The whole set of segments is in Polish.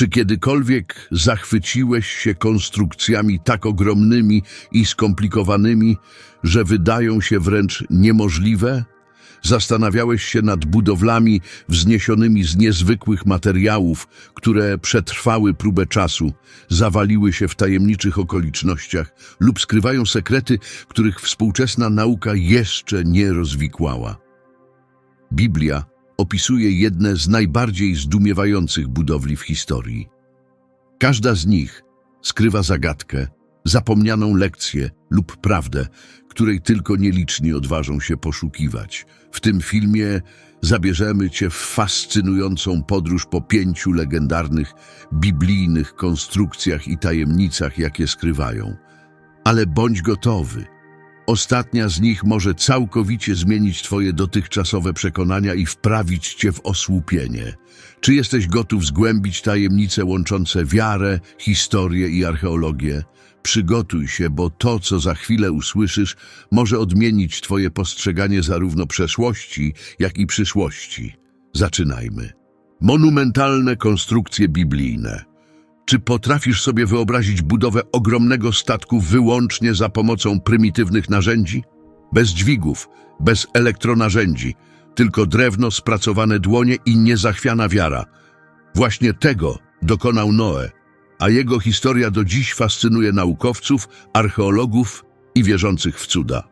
Czy kiedykolwiek zachwyciłeś się konstrukcjami tak ogromnymi i skomplikowanymi, że wydają się wręcz niemożliwe? Zastanawiałeś się nad budowlami wzniesionymi z niezwykłych materiałów, które przetrwały próbę czasu, zawaliły się w tajemniczych okolicznościach lub skrywają sekrety, których współczesna nauka jeszcze nie rozwikłała. Biblia opisuje jedne z najbardziej zdumiewających budowli w historii. Każda z nich skrywa zagadkę, zapomnianą lekcję lub prawdę, której tylko nieliczni odważą się poszukiwać. W tym filmie zabierzemy Cię w fascynującą podróż po pięciu legendarnych, biblijnych konstrukcjach i tajemnicach, jakie skrywają. Ale bądź gotowy. Ostatnia z nich może całkowicie zmienić Twoje dotychczasowe przekonania i wprawić Cię w osłupienie. Czy jesteś gotów zgłębić tajemnice łączące wiarę, historię i archeologię? Przygotuj się, bo to, co za chwilę usłyszysz, może odmienić Twoje postrzeganie zarówno przeszłości, jak i przyszłości. Zaczynajmy. Monumentalne konstrukcje biblijne. Czy potrafisz sobie wyobrazić budowę ogromnego statku wyłącznie za pomocą prymitywnych narzędzi? Bez dźwigów, bez elektronarzędzi, tylko drewno, spracowane dłonie i niezachwiana wiara. Właśnie tego dokonał Noe, a jego historia do dziś fascynuje naukowców, archeologów i wierzących w cuda.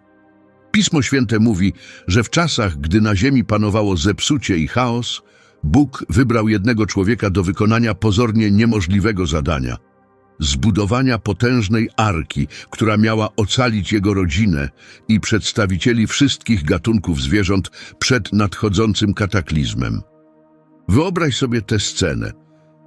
Pismo Święte mówi, że w czasach, gdy na ziemi panowało zepsucie i chaos, Bóg wybrał jednego człowieka do wykonania pozornie niemożliwego zadania zbudowania potężnej arki, która miała ocalić jego rodzinę i przedstawicieli wszystkich gatunków zwierząt przed nadchodzącym kataklizmem. Wyobraź sobie tę scenę.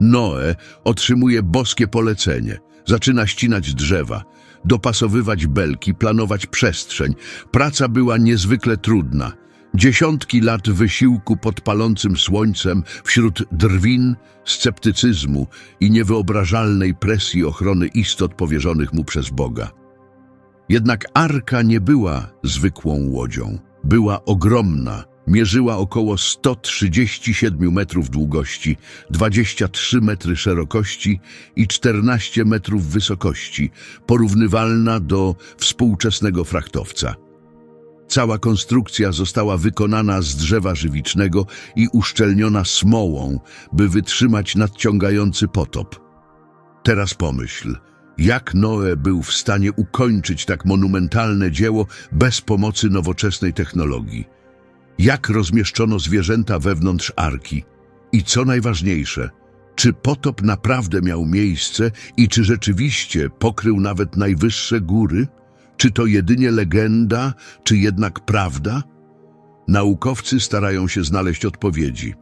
Noe otrzymuje boskie polecenie. Zaczyna ścinać drzewa, dopasowywać belki, planować przestrzeń. Praca była niezwykle trudna. Dziesiątki lat wysiłku pod palącym słońcem, wśród drwin, sceptycyzmu i niewyobrażalnej presji ochrony istot powierzonych mu przez Boga. Jednak Arka nie była zwykłą łodzią. Była ogromna, mierzyła około 137 metrów długości, 23 metry szerokości i 14 metrów wysokości, porównywalna do współczesnego frachtowca. Cała konstrukcja została wykonana z drzewa żywicznego i uszczelniona smołą, by wytrzymać nadciągający potop. Teraz pomyśl, jak Noe był w stanie ukończyć tak monumentalne dzieło bez pomocy nowoczesnej technologii. Jak rozmieszczono zwierzęta wewnątrz arki? I co najważniejsze, czy potop naprawdę miał miejsce i czy rzeczywiście pokrył nawet najwyższe góry? Czy to jedynie legenda, czy jednak prawda? Naukowcy starają się znaleźć odpowiedzi.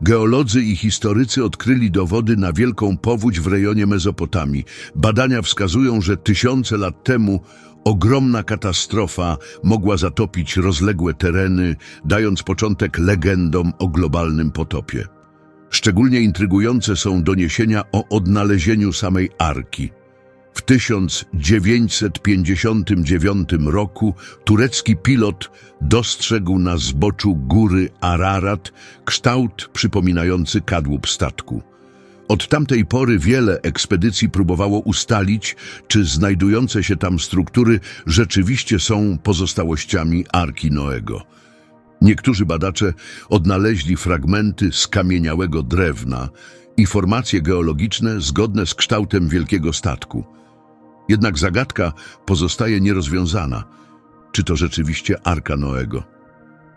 Geolodzy i historycy odkryli dowody na wielką powódź w rejonie Mezopotamii. Badania wskazują, że tysiące lat temu ogromna katastrofa mogła zatopić rozległe tereny, dając początek legendom o globalnym potopie. Szczególnie intrygujące są doniesienia o odnalezieniu samej Arki. W 1959 roku turecki pilot dostrzegł na zboczu góry Ararat kształt przypominający kadłub statku. Od tamtej pory wiele ekspedycji próbowało ustalić, czy znajdujące się tam struktury rzeczywiście są pozostałościami Arki Noego. Niektórzy badacze odnaleźli fragmenty skamieniałego drewna i formacje geologiczne zgodne z kształtem wielkiego statku. Jednak zagadka pozostaje nierozwiązana. Czy to rzeczywiście Arka Noego?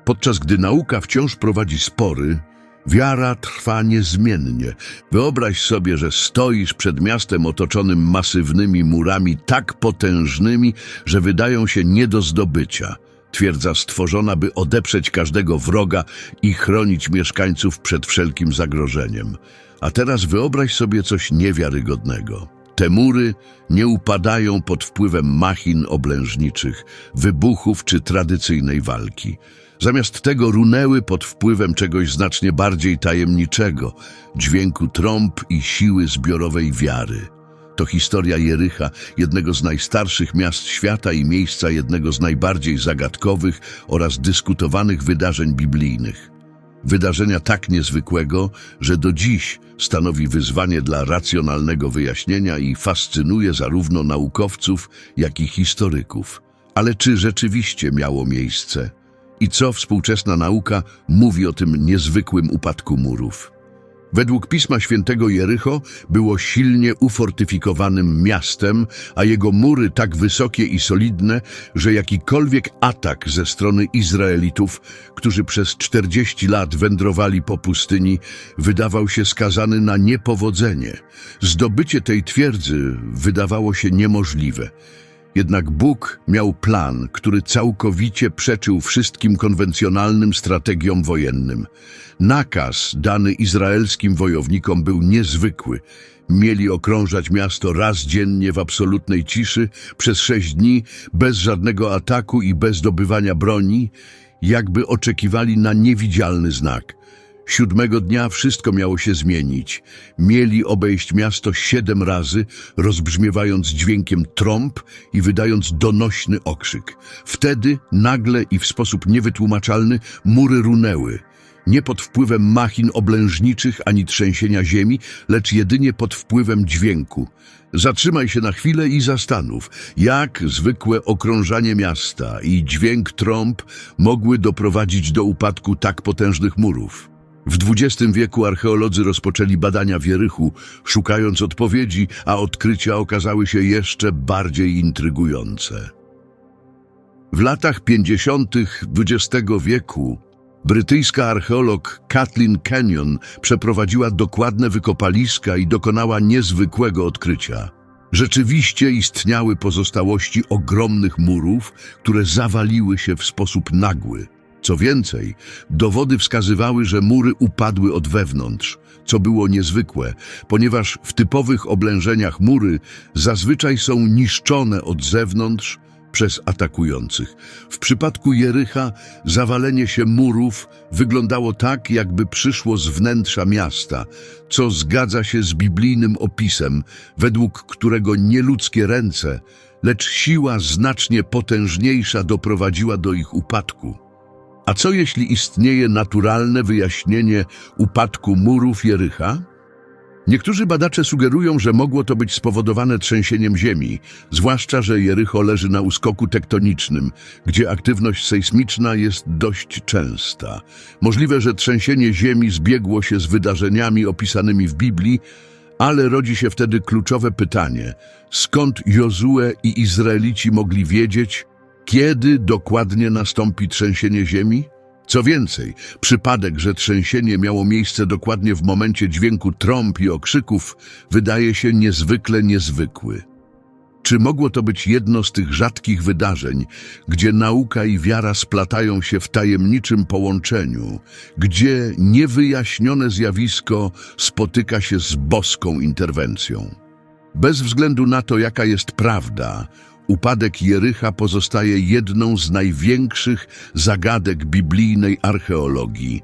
Podczas gdy nauka wciąż prowadzi spory, wiara trwa niezmiennie. Wyobraź sobie, że stoisz przed miastem otoczonym masywnymi murami tak potężnymi, że wydają się nie do zdobycia. Twierdza stworzona, by odeprzeć każdego wroga i chronić mieszkańców przed wszelkim zagrożeniem. A teraz wyobraź sobie coś niewiarygodnego. Te mury nie upadają pod wpływem machin oblężniczych, wybuchów czy tradycyjnej walki. Zamiast tego runęły pod wpływem czegoś znacznie bardziej tajemniczego, dźwięku trąb i siły zbiorowej wiary. To historia Jericha, jednego z najstarszych miast świata i miejsca jednego z najbardziej zagadkowych oraz dyskutowanych wydarzeń biblijnych. Wydarzenia tak niezwykłego, że do dziś stanowi wyzwanie dla racjonalnego wyjaśnienia i fascynuje zarówno naukowców, jak i historyków. Ale czy rzeczywiście miało miejsce? I co współczesna nauka mówi o tym niezwykłym upadku murów? Według Pisma Świętego Jericho było silnie ufortyfikowanym miastem, a jego mury tak wysokie i solidne, że jakikolwiek atak ze strony Izraelitów, którzy przez 40 lat wędrowali po pustyni, wydawał się skazany na niepowodzenie. Zdobycie tej twierdzy wydawało się niemożliwe. Jednak Bóg miał plan, który całkowicie przeczył wszystkim konwencjonalnym strategiom wojennym. Nakaz dany izraelskim wojownikom był niezwykły. Mieli okrążać miasto raz dziennie w absolutnej ciszy, przez sześć dni, bez żadnego ataku i bez dobywania broni, jakby oczekiwali na niewidzialny znak. Siódmego dnia wszystko miało się zmienić. Mieli obejść miasto siedem razy, rozbrzmiewając dźwiękiem trąb i wydając donośny okrzyk. Wtedy nagle i w sposób niewytłumaczalny mury runęły. Nie pod wpływem machin oblężniczych ani trzęsienia ziemi, lecz jedynie pod wpływem dźwięku. Zatrzymaj się na chwilę i zastanów, jak zwykłe okrążanie miasta i dźwięk trąb mogły doprowadzić do upadku tak potężnych murów. W XX wieku archeolodzy rozpoczęli badania w Jerychu, szukając odpowiedzi, a odkrycia okazały się jeszcze bardziej intrygujące. W latach 50. XX wieku brytyjska archeolog Kathleen Kenyon przeprowadziła dokładne wykopaliska i dokonała niezwykłego odkrycia. Rzeczywiście istniały pozostałości ogromnych murów, które zawaliły się w sposób nagły. Co więcej, dowody wskazywały, że mury upadły od wewnątrz, co było niezwykłe, ponieważ w typowych oblężeniach mury zazwyczaj są niszczone od zewnątrz przez atakujących. W przypadku Jericha zawalenie się murów wyglądało tak, jakby przyszło z wnętrza miasta, co zgadza się z biblijnym opisem, według którego nieludzkie ręce, lecz siła znacznie potężniejsza doprowadziła do ich upadku. A co jeśli istnieje naturalne wyjaśnienie upadku murów Jericha? Niektórzy badacze sugerują, że mogło to być spowodowane trzęsieniem ziemi, zwłaszcza, że Jericho leży na uskoku tektonicznym, gdzie aktywność sejsmiczna jest dość częsta. Możliwe, że trzęsienie ziemi zbiegło się z wydarzeniami opisanymi w Biblii, ale rodzi się wtedy kluczowe pytanie, skąd Jozue i Izraelici mogli wiedzieć, kiedy dokładnie nastąpi trzęsienie ziemi? Co więcej, przypadek, że trzęsienie miało miejsce dokładnie w momencie dźwięku trąb i okrzyków, wydaje się niezwykle niezwykły. Czy mogło to być jedno z tych rzadkich wydarzeń, gdzie nauka i wiara splatają się w tajemniczym połączeniu, gdzie niewyjaśnione zjawisko spotyka się z boską interwencją? Bez względu na to, jaka jest prawda, upadek Jericha pozostaje jedną z największych zagadek biblijnej archeologii.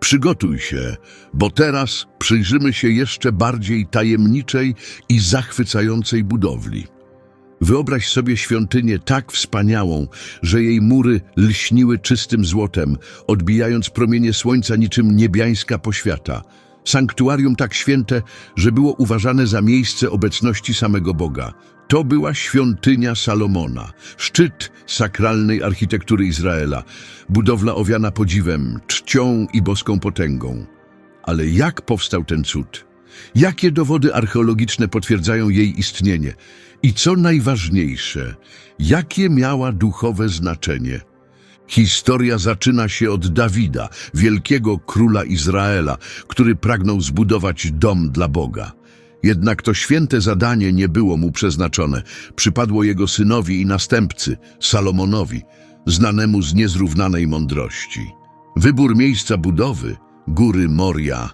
Przygotuj się, bo teraz przyjrzymy się jeszcze bardziej tajemniczej i zachwycającej budowli. Wyobraź sobie świątynię tak wspaniałą, że jej mury lśniły czystym złotem, odbijając promienie słońca niczym niebiańska poświata. Sanktuarium tak święte, że było uważane za miejsce obecności samego Boga. To była świątynia Salomona, szczyt sakralnej architektury Izraela, budowla owiana podziwem, czcią i boską potęgą. Ale jak powstał ten cud? Jakie dowody archeologiczne potwierdzają jej istnienie? I co najważniejsze, jakie miała duchowe znaczenie? Historia zaczyna się od Dawida, wielkiego króla Izraela, który pragnął zbudować dom dla Boga. Jednak to święte zadanie nie było mu przeznaczone. Przypadło jego synowi i następcy, Salomonowi, znanemu z niezrównanej mądrości. Wybór miejsca budowy, góry Moria,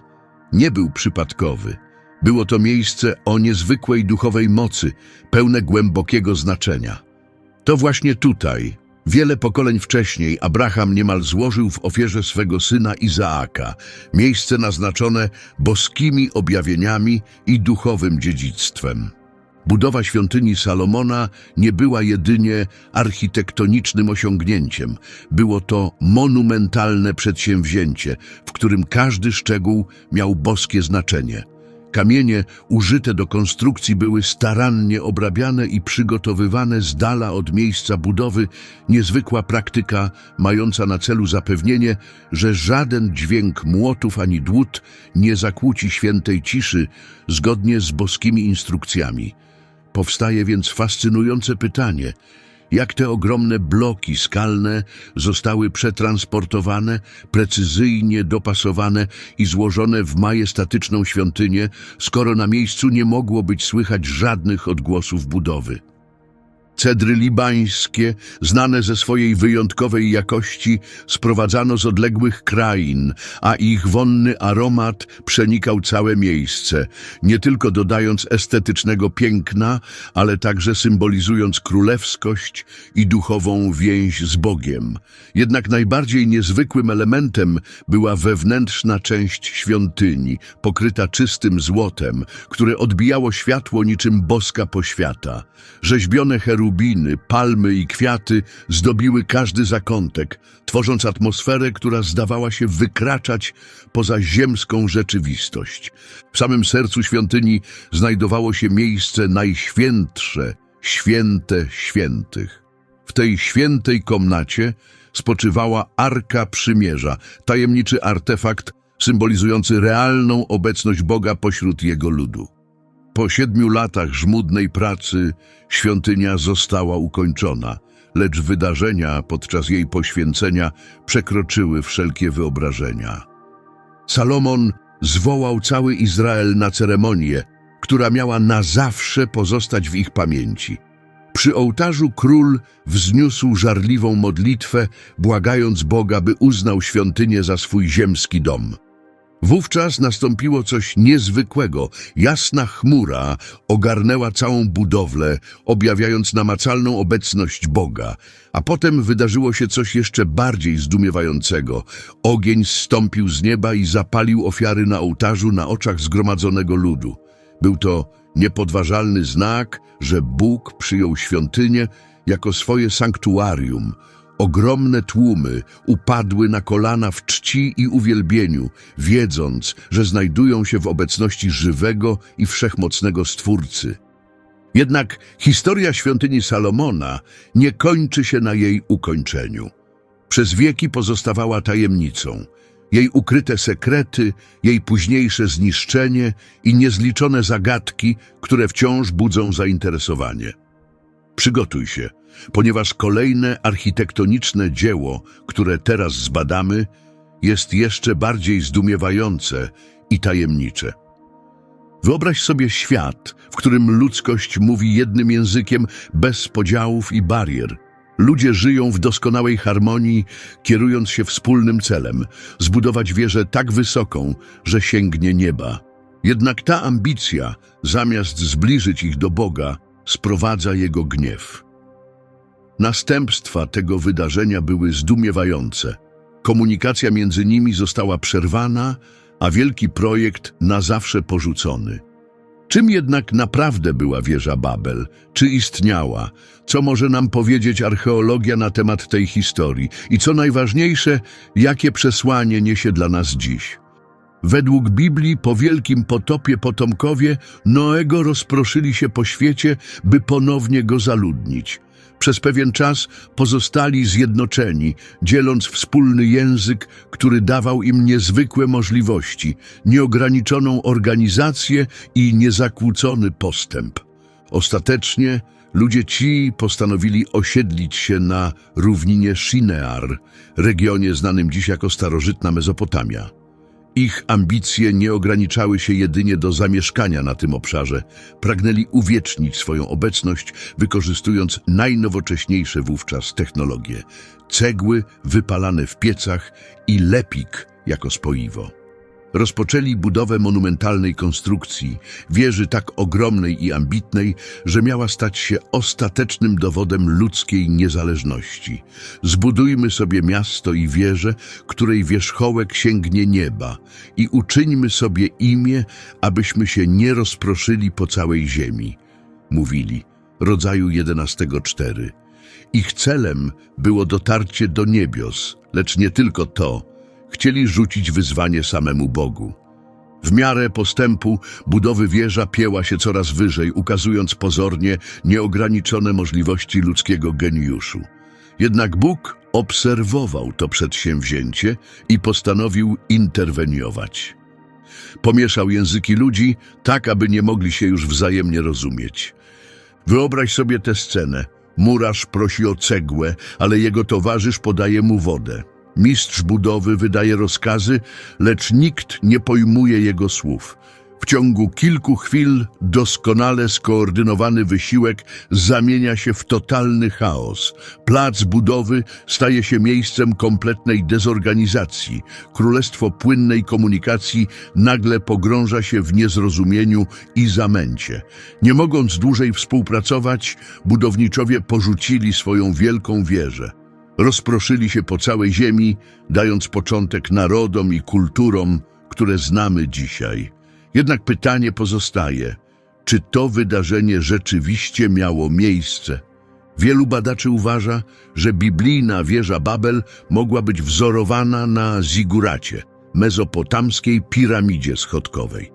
nie był przypadkowy. Było to miejsce o niezwykłej duchowej mocy, pełne głębokiego znaczenia. To właśnie tutaj, wiele pokoleń wcześniej, Abraham niemal złożył w ofierze swego syna Izaaka, miejsce naznaczone boskimi objawieniami i duchowym dziedzictwem. Budowa świątyni Salomona nie była jedynie architektonicznym osiągnięciem. Było to monumentalne przedsięwzięcie, w którym każdy szczegół miał boskie znaczenie. Kamienie użyte do konstrukcji były starannie obrabiane i przygotowywane z dala od miejsca budowy, niezwykła praktyka mająca na celu zapewnienie, że żaden dźwięk młotów ani dłut nie zakłóci świętej ciszy zgodnie z boskimi instrukcjami. Powstaje więc fascynujące pytanie, jak te ogromne bloki skalne zostały przetransportowane, precyzyjnie dopasowane i złożone w majestatyczną świątynię, skoro na miejscu nie mogło być słychać żadnych odgłosów budowy. Cedry libańskie, znane ze swojej wyjątkowej jakości, sprowadzano z odległych krain, a ich wonny aromat przenikał całe miejsce, nie tylko dodając estetycznego piękna, ale także symbolizując królewskość i duchową więź z Bogiem. Jednak najbardziej niezwykłym elementem była wewnętrzna część świątyni, pokryta czystym złotem, które odbijało światło niczym boska poświata. Rzeźbione cherubiny, palmy i kwiaty zdobiły każdy zakątek, tworząc atmosferę, która zdawała się wykraczać poza ziemską rzeczywistość. W samym sercu świątyni znajdowało się miejsce najświętsze, święte świętych. W tej świętej komnacie spoczywała Arka Przymierza, tajemniczy artefakt symbolizujący realną obecność Boga pośród jego ludu. Po siedmiu latach żmudnej pracy świątynia została ukończona, lecz wydarzenia podczas jej poświęcenia przekroczyły wszelkie wyobrażenia. Salomon zwołał cały Izrael na ceremonię, która miała na zawsze pozostać w ich pamięci. Przy ołtarzu król wzniósł żarliwą modlitwę, błagając Boga, by uznał świątynię za swój ziemski dom. Wówczas nastąpiło coś niezwykłego. Jasna chmura ogarnęła całą budowlę, objawiając namacalną obecność Boga. A potem wydarzyło się coś jeszcze bardziej zdumiewającego. Ogień zstąpił z nieba i zapalił ofiary na ołtarzu na oczach zgromadzonego ludu. Był to niepodważalny znak, że Bóg przyjął świątynię jako swoje sanktuarium. Ogromne tłumy upadły na kolana w czci i uwielbieniu, wiedząc, że znajdują się w obecności żywego i wszechmocnego Stwórcy. Jednak historia świątyni Salomona nie kończy się na jej ukończeniu. Przez wieki pozostawała tajemnicą. Jej ukryte sekrety, jej późniejsze zniszczenie i niezliczone zagadki, które wciąż budzą zainteresowanie. Przygotuj się, ponieważ kolejne architektoniczne dzieło, które teraz zbadamy, jest jeszcze bardziej zdumiewające i tajemnicze. Wyobraź sobie świat, w którym ludzkość mówi jednym językiem bez podziałów i barier. Ludzie żyją w doskonałej harmonii, kierując się wspólnym celem zbudować wieżę tak wysoką, że sięgnie nieba. Jednak ta ambicja, zamiast zbliżyć ich do Boga, sprowadza jego gniew. Następstwa tego wydarzenia były zdumiewające. Komunikacja między nimi została przerwana, a wielki projekt na zawsze porzucony. Czym jednak naprawdę była wieża Babel? Czy istniała? Co może nam powiedzieć archeologia na temat tej historii? I co najważniejsze, jakie przesłanie niesie dla nas dziś? Według Biblii po wielkim potopie potomkowie Noego rozproszyli się po świecie, by ponownie go zaludnić. Przez pewien czas pozostali zjednoczeni, dzieląc wspólny język, który dawał im niezwykłe możliwości, nieograniczoną organizację i niezakłócony postęp. Ostatecznie ludzie ci postanowili osiedlić się na równinie Shinear, regionie znanym dziś jako starożytna Mezopotamia. Ich ambicje nie ograniczały się jedynie do zamieszkania na tym obszarze. Pragnęli uwiecznić swoją obecność, wykorzystując najnowocześniejsze wówczas technologie. Cegły wypalane w piecach i lepik jako spoiwo. Rozpoczęli budowę monumentalnej konstrukcji, wieży tak ogromnej i ambitnej, że miała stać się ostatecznym dowodem ludzkiej niezależności. Zbudujmy sobie miasto i wieżę, której wierzchołek sięgnie nieba i uczyńmy sobie imię, abyśmy się nie rozproszyli po całej ziemi. mówili, rodzaju 11.4. Ich celem było dotarcie do niebios, lecz nie tylko to. Chcieli rzucić wyzwanie samemu Bogu. W miarę postępu budowy wieża pieła się coraz wyżej, ukazując pozornie nieograniczone możliwości ludzkiego geniuszu. Jednak Bóg obserwował to przedsięwzięcie i postanowił interweniować. Pomieszał języki ludzi tak, aby nie mogli się już wzajemnie rozumieć. Wyobraź sobie tę scenę. Murarz prosi o cegłę, ale jego towarzysz podaje mu wodę. Mistrz budowy wydaje rozkazy, lecz nikt nie pojmuje jego słów. W ciągu kilku chwil doskonale skoordynowany wysiłek zamienia się w totalny chaos. Plac budowy staje się miejscem kompletnej dezorganizacji. Królestwo płynnej komunikacji nagle pogrąża się w niezrozumieniu i zamęcie. Nie mogąc dłużej współpracować, budowniczowie porzucili swoją wielką wieżę. Rozproszyli się po całej ziemi, dając początek narodom i kulturom, które znamy dzisiaj. Jednak pytanie pozostaje, czy to wydarzenie rzeczywiście miało miejsce? Wielu badaczy uważa, że biblijna wieża Babel mogła być wzorowana na ziguracie, mezopotamskiej piramidzie schodkowej.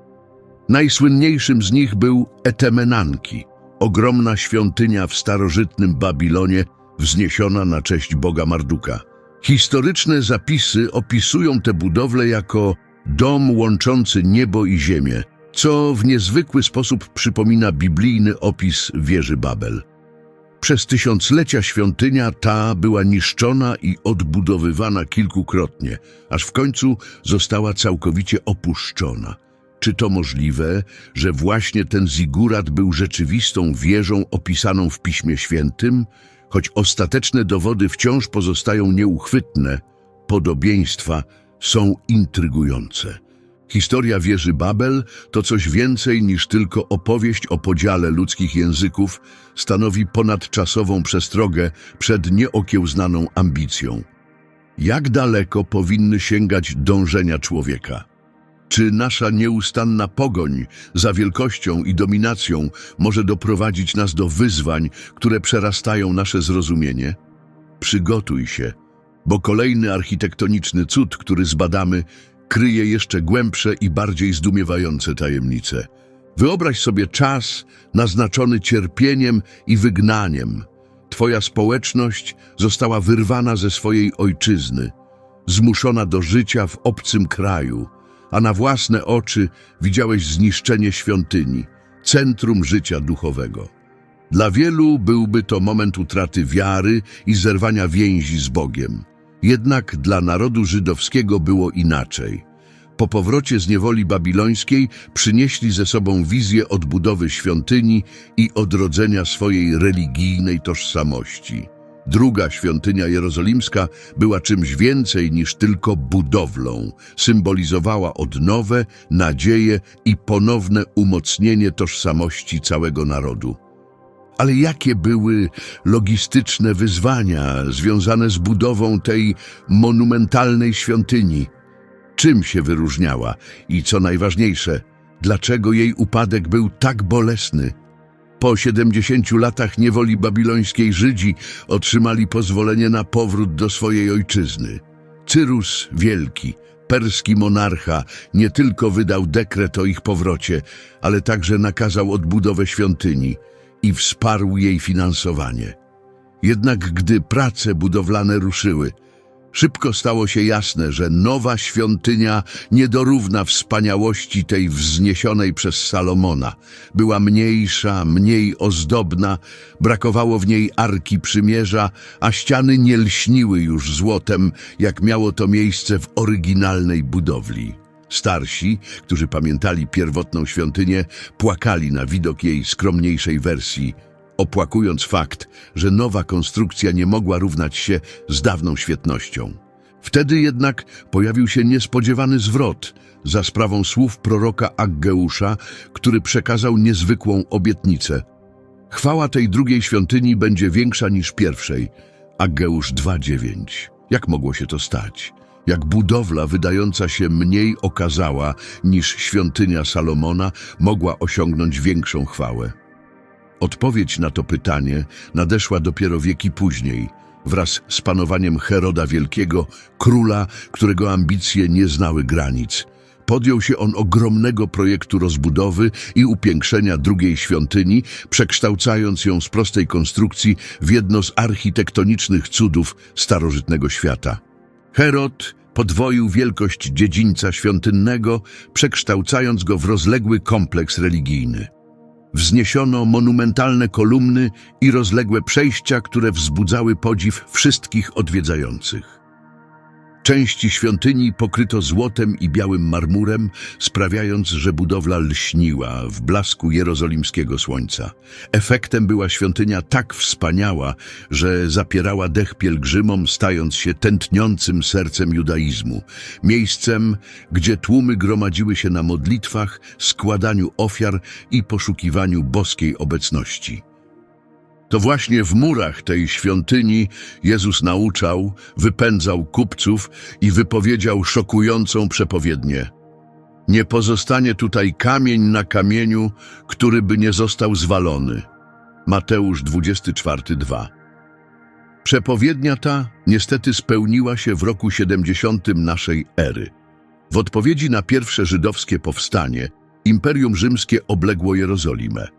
Najsłynniejszym z nich był Etemenanki, ogromna świątynia w starożytnym Babilonie, wzniesiona na cześć Boga Marduka. Historyczne zapisy opisują tę budowlę jako dom łączący niebo i ziemię, co w niezwykły sposób przypomina biblijny opis wieży Babel. Przez tysiąclecia świątynia ta była niszczona i odbudowywana kilkukrotnie, aż w końcu została całkowicie opuszczona. Czy to możliwe, że właśnie ten zigurat był rzeczywistą wieżą opisaną w Piśmie Świętym? Choć ostateczne dowody wciąż pozostają nieuchwytne, podobieństwa są intrygujące. Historia wieży Babel to coś więcej niż tylko opowieść o podziale ludzkich języków, stanowi ponadczasową przestrogę przed nieokiełznaną ambicją. Jak daleko powinny sięgać dążenia człowieka? Czy nasza nieustanna pogoń za wielkością i dominacją może doprowadzić nas do wyzwań, które przerastają nasze zrozumienie? Przygotuj się, bo kolejny architektoniczny cud, który zbadamy, kryje jeszcze głębsze i bardziej zdumiewające tajemnice. Wyobraź sobie czas naznaczony cierpieniem i wygnaniem. Twoja społeczność została wyrwana ze swojej ojczyzny, zmuszona do życia w obcym kraju, a na własne oczy widziałeś zniszczenie świątyni, centrum życia duchowego. Dla wielu byłby to moment utraty wiary i zerwania więzi z Bogiem. Jednak dla narodu żydowskiego było inaczej. Po powrocie z niewoli babilońskiej przynieśli ze sobą wizję odbudowy świątyni i odrodzenia swojej religijnej tożsamości. Druga świątynia jerozolimska była czymś więcej niż tylko budowlą. Symbolizowała odnowę, nadzieję i ponowne umocnienie tożsamości całego narodu. Ale jakie były logistyczne wyzwania związane z budową tej monumentalnej świątyni? Czym się wyróżniała i co najważniejsze, dlaczego jej upadek był tak bolesny? Po 70 latach niewoli babilońskiej Żydzi otrzymali pozwolenie na powrót do swojej ojczyzny. Cyrus Wielki, perski monarcha, nie tylko wydał dekret o ich powrocie, ale także nakazał odbudowę świątyni i wsparł jej finansowanie. Jednak gdy prace budowlane ruszyły, Szybko stało się jasne, że nowa świątynia nie dorówna wspaniałości tej wzniesionej przez Salomona. Była mniejsza, mniej ozdobna, brakowało w niej arki przymierza, a ściany nie lśniły już złotem, jak miało to miejsce w oryginalnej budowli. Starsi, którzy pamiętali pierwotną świątynię, płakali na widok jej skromniejszej wersji – opłakując fakt, że nowa konstrukcja nie mogła równać się z dawną świetnością. Wtedy jednak pojawił się niespodziewany zwrot za sprawą słów proroka Aggeusza, który przekazał niezwykłą obietnicę. Chwała tej drugiej świątyni będzie większa niż pierwszej. Aggeusz 2.9. Jak mogło się to stać? Jak budowla wydająca się mniej okazała niż świątynia Salomona mogła osiągnąć większą chwałę? Odpowiedź na to pytanie nadeszła dopiero wieki później, wraz z panowaniem Heroda Wielkiego, króla, którego ambicje nie znały granic. Podjął się on ogromnego projektu rozbudowy i upiększenia drugiej świątyni, przekształcając ją z prostej konstrukcji w jedno z architektonicznych cudów starożytnego świata. Herod podwoił wielkość dziedzińca świątynnego, przekształcając go w rozległy kompleks religijny. Wzniesiono monumentalne kolumny i rozległe przejścia, które wzbudzały podziw wszystkich odwiedzających. Części świątyni pokryto złotem i białym marmurem, sprawiając, że budowla lśniła w blasku jerozolimskiego słońca. Efektem była świątynia tak wspaniała, że zapierała dech pielgrzymom, stając się tętniącym sercem judaizmu. Miejscem, gdzie tłumy gromadziły się na modlitwach, składaniu ofiar i poszukiwaniu boskiej obecności. To właśnie w murach tej świątyni Jezus nauczał, wypędzał kupców i wypowiedział szokującą przepowiednię. Nie pozostanie tutaj kamień na kamieniu, który by nie został zwalony. Mateusz 24:2. Przepowiednia ta niestety spełniła się w roku 70 naszej ery. W odpowiedzi na pierwsze żydowskie powstanie, Imperium Rzymskie obległo Jerozolimę.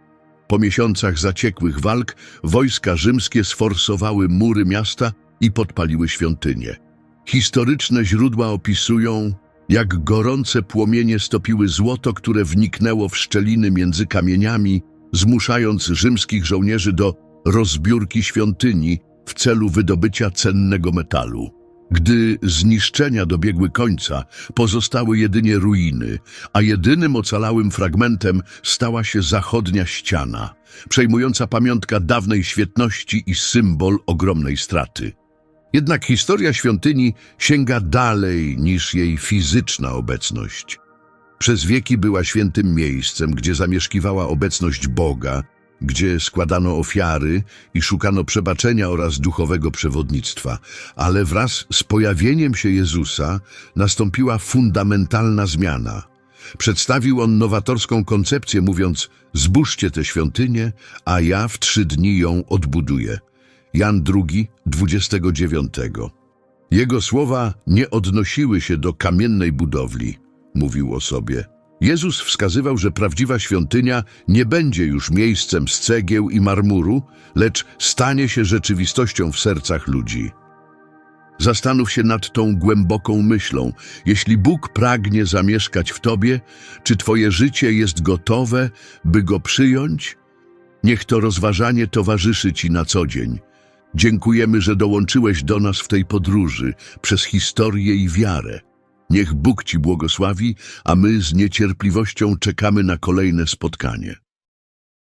Po miesiącach zaciekłych walk wojska rzymskie sforsowały mury miasta i podpaliły świątynię. Historyczne źródła opisują, jak gorące płomienie stopiły złoto, które wniknęło w szczeliny między kamieniami, zmuszając rzymskich żołnierzy do rozbiórki świątyni w celu wydobycia cennego metalu. Gdy zniszczenia dobiegły końca, pozostały jedynie ruiny, a jedynym ocalałym fragmentem stała się zachodnia ściana, przejmująca pamiątka dawnej świetności i symbol ogromnej straty. Jednak historia świątyni sięga dalej niż jej fizyczna obecność. Przez wieki była świętym miejscem, gdzie zamieszkiwała obecność Boga, gdzie składano ofiary i szukano przebaczenia oraz duchowego przewodnictwa. Ale wraz z pojawieniem się Jezusa nastąpiła fundamentalna zmiana. Przedstawił on nowatorską koncepcję, mówiąc: Zbóżcie tę świątynię, a ja w trzy dni ją odbuduję. Jan II, 29. Jego słowa nie odnosiły się do kamiennej budowli, mówił o sobie. Jezus wskazywał, że prawdziwa świątynia nie będzie już miejscem z cegieł i marmuru, lecz stanie się rzeczywistością w sercach ludzi. Zastanów się nad tą głęboką myślą. Jeśli Bóg pragnie zamieszkać w Tobie, czy Twoje życie jest gotowe, by Go przyjąć? Niech to rozważanie towarzyszy Ci na co dzień. Dziękujemy, że dołączyłeś do nas w tej podróży przez historię i wiarę. Niech Bóg Ci błogosławi, a my z niecierpliwością czekamy na kolejne spotkanie.